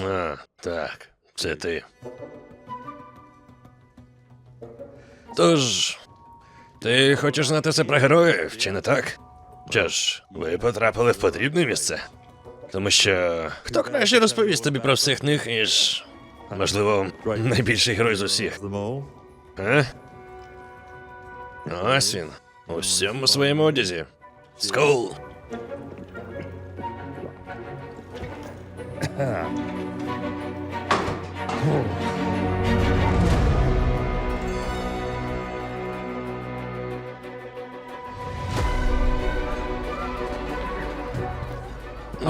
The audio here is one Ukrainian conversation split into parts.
А, так, це ти. Тож, ти хочеш знати все про героїв, чи не так? Що ж, ви потрапили в потрібне місце. Тому що хто краще розповість тобі про всіх них, ніж. Можливо, найбільший герой з усіх. А? Ось він. У всьому своєму одязі.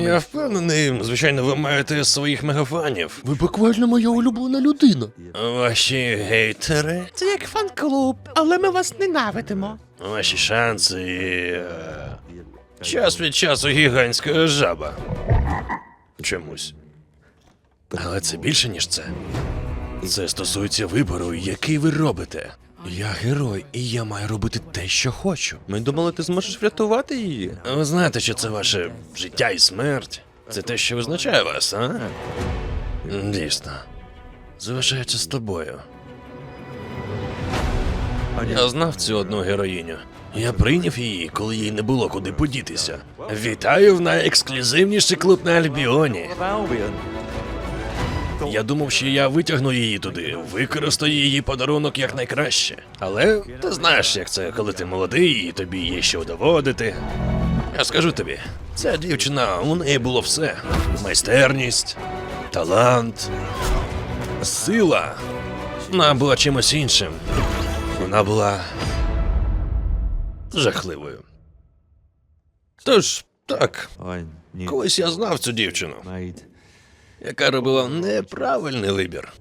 Я впевнений, звичайно, ви маєте своїх мегафанів. Ви буквально моя улюблена людина. Ваші гейтери, Це як фан-клуб, але ми вас ненавидимо. ваші шанси і. е, Час від часу гігантська жаба. Чомусь. Але це більше, ніж це. Це стосується вибору, який ви робите. Я герой, і я маю робити те, що хочу. Ми думали, ти зможеш врятувати її. Ви знаєте, що це ваше життя і смерть. Це те, що визначає вас, а? Дійсно. Залишається з тобою. Я знав цю одну героїню. Я прийняв її, коли їй не було куди подітися. Вітаю в найексклюзивніший клуб на Альбіоні. Я думав, що я витягну її туди, використаю її подарунок якнайкраще. Але ти знаєш, як це, коли ти молодий і тобі є що доводити. Я скажу тобі, ця дівчина, у неї було все: майстерність, талант, сила. Вона була чимось іншим. Вона була жахливою. Тож, так, колись я знав цю дівчину яка робила неправильний вибір.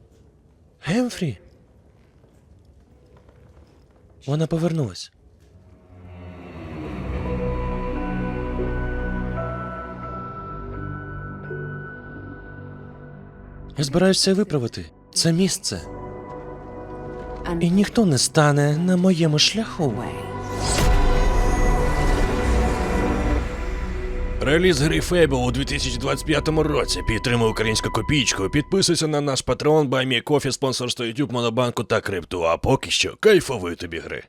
Гемфрі. Вона повернулась. Я збираюся виправити це місце. І ніхто не стане на моєму шляху. Реліз гри Fable у 2025 році. Підтримуй українську копійку. Підписуйся на наш патрон, Баймі Кофі, спонсорство YouTube, Монобанку та крипту. А поки що кайфової тобі гри.